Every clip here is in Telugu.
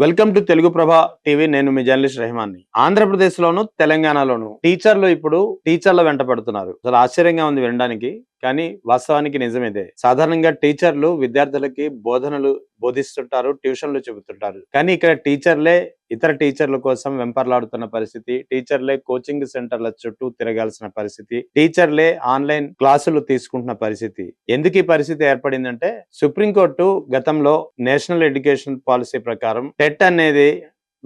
Welcome to Telugu Prabha TV నేను మీ జర్నలిస్ట్ రెహమాన్ని. ఆంధ్రప్రదేశ్ లోను తెలంగాణలోను టీచర్లు ఇప్పుడు టీచర్ల వెంట పడుతున్నారు. అసలు ఆశ్చర్యంగా ఉంది వినడానికి. కానీ వాస్తవానికి నిజమేదే. సాధారణంగా టీచర్లు విద్యార్థులకి బోధనలు బోధిస్తుంటారు ట్యూషన్లు చెబుతుంటారు. కానీ ఇక్కడ టీచర్లే ఇతర టీచర్ల కోసం వెంపర్లాడుతున్న పరిస్థితి టీచర్లే కోచింగ్ సెంటర్ల చుట్టూ తిరగాల్సిన పరిస్థితి టీచర్లే ఆన్లైన్ క్లాసులు తీసుకుంటున్న పరిస్థితి. ఎందుకు ఈ పరిస్థితి ఏర్పడిందంటే సుప్రీంకోర్టు గతంలో నేషనల్ ఎడ్యుకేషన్ పాలసీ ప్రకారం టెట్ అనేది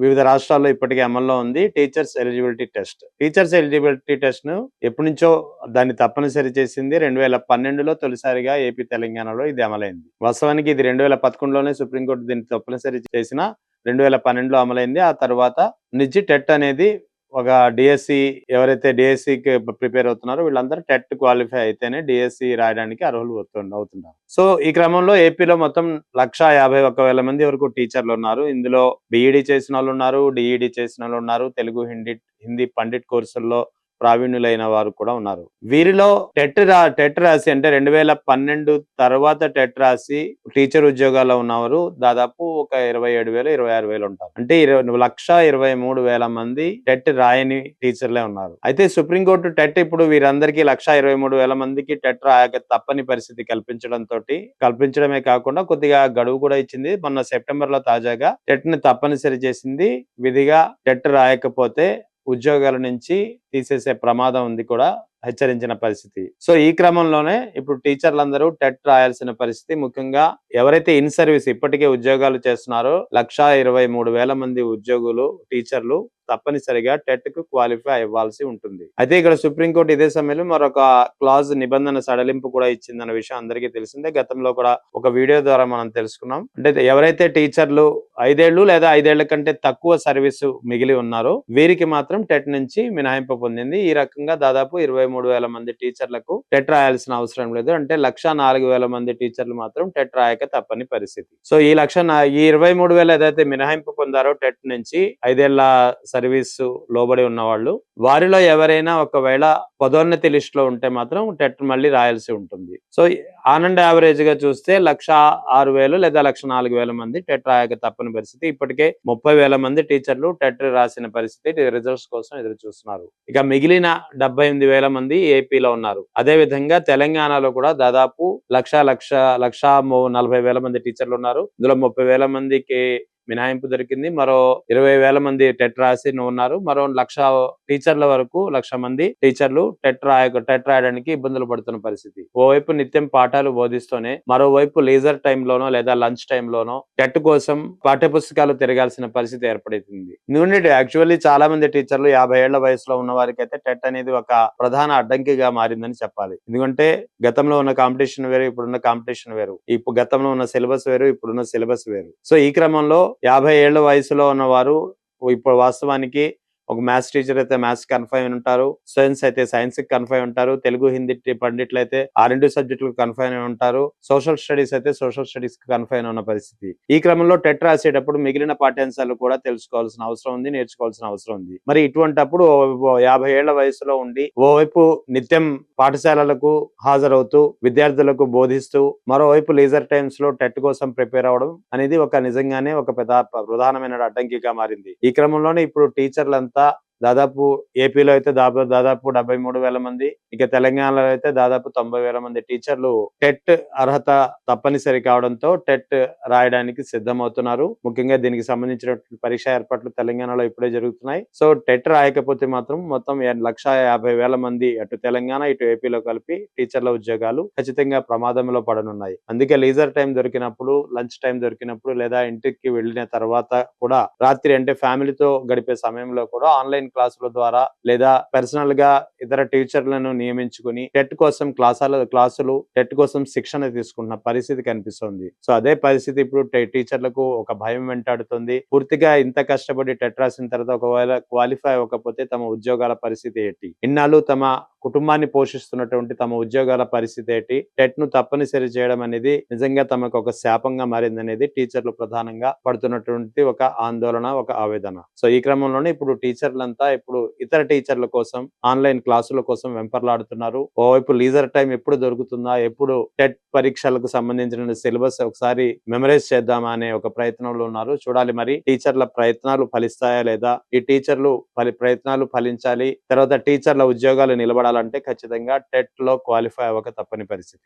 వివిధ రాష్ట్రాల్లో ఇప్పటికే అమల్లో ఉంది. Teachers eligibility test. Teachers eligibility టెస్ట్ను ఎప్పటి నుంచో దాన్ని తప్పనిసరి చేసింది రెండు వేల పన్నెండులో తొలిసారిగా ఏపీ తెలంగాణలో ఇది అమలైంది. వాస్తవానికి ఇది రెండు వేల పదకొండులోనే సుప్రీంకోర్టు దీన్ని తప్పనిసరి చేసిన రెండు వేల పన్నెండులో అమలైంది. ఆ తర్వాత నుంచి టెట్ అనేది ఒక డిఎస్సి ఎవరైతే డిఎస్సికి ప్రిపేర్ అవుతున్నారో వీళ్ళందరూ టెట్ క్వాలిఫై అయితేనే డిఎస్సి రాయడానికి అర్హులు అవుతున్నారు సో ఈ క్రమంలో ఏపీలో మొత్తం లక్ష యాభై ఒక్క వేల మంది వరకు టీచర్లు ఉన్నారు. ఇందులో బీఈడి చేసిన వాళ్ళు ఉన్నారు డిఈడి చేసిన వాళ్ళు ఉన్నారు తెలుగు హిందీ హిందీ పండిట్ కోర్సుల్లో ప్రావీణ్యులైన వారు కూడా ఉన్నారు. వీరిలో టెట్ రా టెట్ రాసి అంటే రెండు వేల పన్నెండు తర్వాత టెట్ రాసి టీచర్ ఉద్యోగాల్లో ఉన్నవారు దాదాపు ఒక ఇరవై ఏడు వేలు ఇరవై ఆరు వేలు ఉంటారు. అంటే ఇరవై లక్ష ఇరవై మూడు వేల మంది టెట్ రాయని టీచర్లే ఉన్నారు. అయితే సుప్రీంకోర్టు టెట్ ఇప్పుడు వీరందరికీ లక్ష ఇరవై మూడు వేల మందికి టెట్ రాయక తప్పని పరిస్థితి కల్పించడంతో కల్పించడమే కాకుండా కొద్దిగా గడువు కూడా ఇచ్చింది. మొన్న సెప్టెంబర్లో తాజాగా టెట్ని తప్పనిసరి చేసింది. విధిగా టెట్ రాయకపోతే ఉద్యోగాల నుంచి తీసేసే ప్రమాదం ఉంది కూడా హెచ్చరించిన పరిస్థితి. సో ఈ క్రమంలోనే ఇప్పుడు టీచర్లందరూ టెట్ రాయాల్సిన పరిస్థితి ముఖ్యంగా ఎవరైతే ఇన్ సర్వీస్ ఇప్పటికే ఉద్యోగాలు చేస్తున్నారో లక్షా ఇరవై మూడు వేల మంది ఉద్యోగులు టీచర్లు తప్పనిసరిగా టెట్కు క్వాలిఫై అవ్వాల్సి ఉంటుంది. అయితే ఇక్కడ సుప్రీంకోర్టు ఇదే సమయంలో మరొక క్లాజ్ నిబంధన సడలింపు కూడా ఇచ్చిందన్న విషయం అందరికీ తెలిసిందే. గతంలో కూడా ఒక వీడియో ద్వారా మనం తెలుసుకున్నాం. అంటే ఎవరైతే టీచర్లు ఐదేళ్ళు లేదా ఐదేళ్ళ కంటే తక్కువ సర్వీసు మిగిలి ఉన్నారో వీరికి మాత్రం టెట్ నుంచి మినహాయింపు పొందింది. ఈ రకంగా దాదాపు ఇరవై మూడు వేల మంది టీచర్లకు టెట్ రాయాల్సిన అవసరం లేదు. అంటే లక్ష నాలుగు వేల మంది టీచర్లు మాత్రం టెట్ రాయక తప్పని పరిస్థితి. సో ఈ లక్ష ఈ ఇరవై మూడు వేలు ఏదైతే మినహాయింపు పొందారో టెట్ నుంచి ఐదేళ్ళ సర్వీస్ లోబడి ఉన్నవాళ్ళు వారిలో ఎవరైనా ఒకవేళ పదోన్నతి లిస్ట్లో ఉంటే మాత్రం టెట్ మళ్ళీ రాయాల్సి ఉంటుంది. సో ఆనండ్ యావరేజ్గా చూస్తే లక్ష ఆరు వేలు లేదా లక్ష నాలుగు వేల మంది టెట్ రాయక తప్పని పరిస్థితి. ఇప్పటికే ముప్పై వేల మంది టీచర్లు టెట్ రాసిన పరిస్థితి రిజల్ట్స్ కోసం ఎదురు చూస్తున్నారు. ఇక మిగిలిన డెబ్బై ఎనిమిది వేల మంది ఏపీలో ఉన్నారు. అదే విధంగా తెలంగాణలో కూడా దాదాపు లక్ష లక్ష లక్ష నలభై వేల మంది టీచర్లు ఉన్నారు. ఇందులో ముప్పై వేల మందికి మినహాయింపు దొరికింది. మరో ఇరవై వేల మంది టెట్ రాసి ఉన్నారు. మరో లక్ష టీచర్ల వరకు లక్ష మంది టీచర్లు టెట్ రాయ టెట్ రాయడానికి ఇబ్బందులు పడుతున్న పరిస్థితి. ఓవైపు నిత్యం పాఠాలు బోధిస్తూనే మరోవైపు లేజర్ లోనో లేదా లంచ్ లోనో టెట్ కోసం పాఠ్య పుస్తకాలు తిరగాల్సిన పరిస్థితి ఏర్పడుతుంది. ఎందుకంటే యాక్చువల్లీ చాలా మంది టీచర్లు యాభై ఏళ్ళ వయసులో ఉన్న వారికి అయితే టెట్ అనేది ఒక ప్రధాన అడ్డంకిగా మారిందని చెప్పాలి. ఎందుకంటే గతంలో ఉన్న కాంపిటీషన్ వేరు ఇప్పుడున్న కాంపిటీషన్ వేరు. ఇప్పుడు గతంలో ఉన్న సిలబస్ వేరు ఇప్పుడున్న సిలబస్ వేరు. సో ఈ క్రమంలో యాభై ఏళ్ళ వయసులో ఉన్నవారు ఇప్పుడు వాస్తవానికి ఒక మ్యాథ్స్ టీచర్ అయితే మ్యాథ్స్ కన్ఫైన్ ఉంటారు సైన్స్ అయితే సైన్స్కి కన్ఫైన్ ఉంటారు తెలుగు హిందీ పండిట్లు అయితే ఆ రెండు సబ్జెక్టులకు కన్ఫైన్ ఉంటారు సోషల్ స్టడీస్ అయితే సోషల్ స్టడీస్కి కన్ఫైన్ ఉన్న పరిస్థితి. ఈ క్రమంలో టెట్ రాసేటప్పుడు మిగిలిన పాఠ్యాంశాలు కూడా తెలుసుకోవాల్సిన అవసరం ఉంది నేర్చుకోవాల్సిన అవసరం ఉంది. మరి ఇటువంటప్పుడు ఓ యాభై ఏళ్ళ వయసులో ఉండి ఓవైపు నిత్యం పాఠశాలలకు హాజరవుతూ విద్యార్థులకు బోధిస్తూ మరోవైపు లీజర్ టైమ్స్లో టెట్ కోసం ప్రిపేర్ అవడం అనేది ఒక నిజంగానే ఒక పెద్ద ప్రధానమైన అడ్డంకిగా మారింది. ఈ క్రమంలోనే ఇప్పుడు టీచర్లంతా তা దాదాపు ఏపీలో అయితే దాదాపు దాదాపు డెబ్బై మూడు వేల మంది ఇక తెలంగాణలో అయితే దాదాపు తొంభై వేల మంది టీచర్లు టెట్ అర్హత తప్పనిసరి కావడంతో టెట్ రాయడానికి సిద్ధమవుతున్నారు. ముఖ్యంగా దీనికి సంబంధించిన పరీక్ష ఏర్పాట్లు తెలంగాణలో ఇప్పుడే జరుగుతున్నాయి. సో టెట్ రాయకపోతే మాత్రం మొత్తం లక్ష యాభై వేల మంది అటు తెలంగాణ ఇటు ఏపీలో కలిపి టీచర్ల ఉద్యోగాలు ఖచ్చితంగా ప్రమాదంలో పడనున్నాయి. అందుకే లీజర్ టైం దొరికినప్పుడు లంచ్ టైం దొరికినప్పుడు లేదా ఇంటికి వెళ్ళిన తర్వాత కూడా రాత్రి అంటే ఫ్యామిలీతో గడిపే సమయంలో కూడా ఆన్లైన్ క్లాసుల ద్వారా లేదా పర్సనల్గా ఇతర టీచర్లను నియమించుకుని టెట్ కోసం క్లాసాల క్లాసులు టెట్ కోసం శిక్షణ తీసుకుంటున్న పరిస్థితి కనిపిస్తుంది. సో అదే పరిస్థితి ఇప్పుడు టీచర్లకు ఒక భయం వెంటాడుతుంది. పూర్తిగా ఇంత కష్టపడి టెట్ రాసిన తర్వాత ఒకవేళ క్వాలిఫై అవ్వకపోతే తమ ఉద్యోగాల పరిస్థితి ఏంటి? ఇన్నాళ్ళు తమ కుటుంబాన్ని పోషిస్తున్నటువంటి తమ ఉద్యోగాల పరిస్థితి ఏంటి? టెట్ను తప్పనిసరి చేయడం అనేది నిజంగా తమకు ఒక శాపంగా మారిందనేది టీచర్లు ప్రధానంగా పడుతున్నటువంటి ఒక ఆందోళన ఒక ఆవేదన. సో ఈ క్రమంలోనే ఇప్పుడు టీచర్లంతా ఇప్పుడు ఇతర టీచర్ల కోసం ఆన్లైన్ క్లాసుల కోసం వెంపర్లాడుతున్నారు. ఓవైపు లీజర్ టైం ఎప్పుడు దొరుకుతుందా? ఎప్పుడు టెట్ పరీక్షలకు సంబంధించిన సిలబస్ ఒకసారి మెమరైజ్ చేద్దామా అనే ఒక ప్రయత్నంలో ఉన్నారు. చూడాలి మరి టీచర్ల ప్రయత్నాలు ఫలిస్తాయా లేదా? ఈ టీచర్లు ఫలి ప్రయత్నాలు ఫలించాలి. తర్వాత టీచర్ల ఉద్యోగాలు నిలబడాలి? నిలబడాలంటే ఖచ్చితంగా టెట్లో క్వాలిఫై అవ్వక తప్పని పరిస్థితి.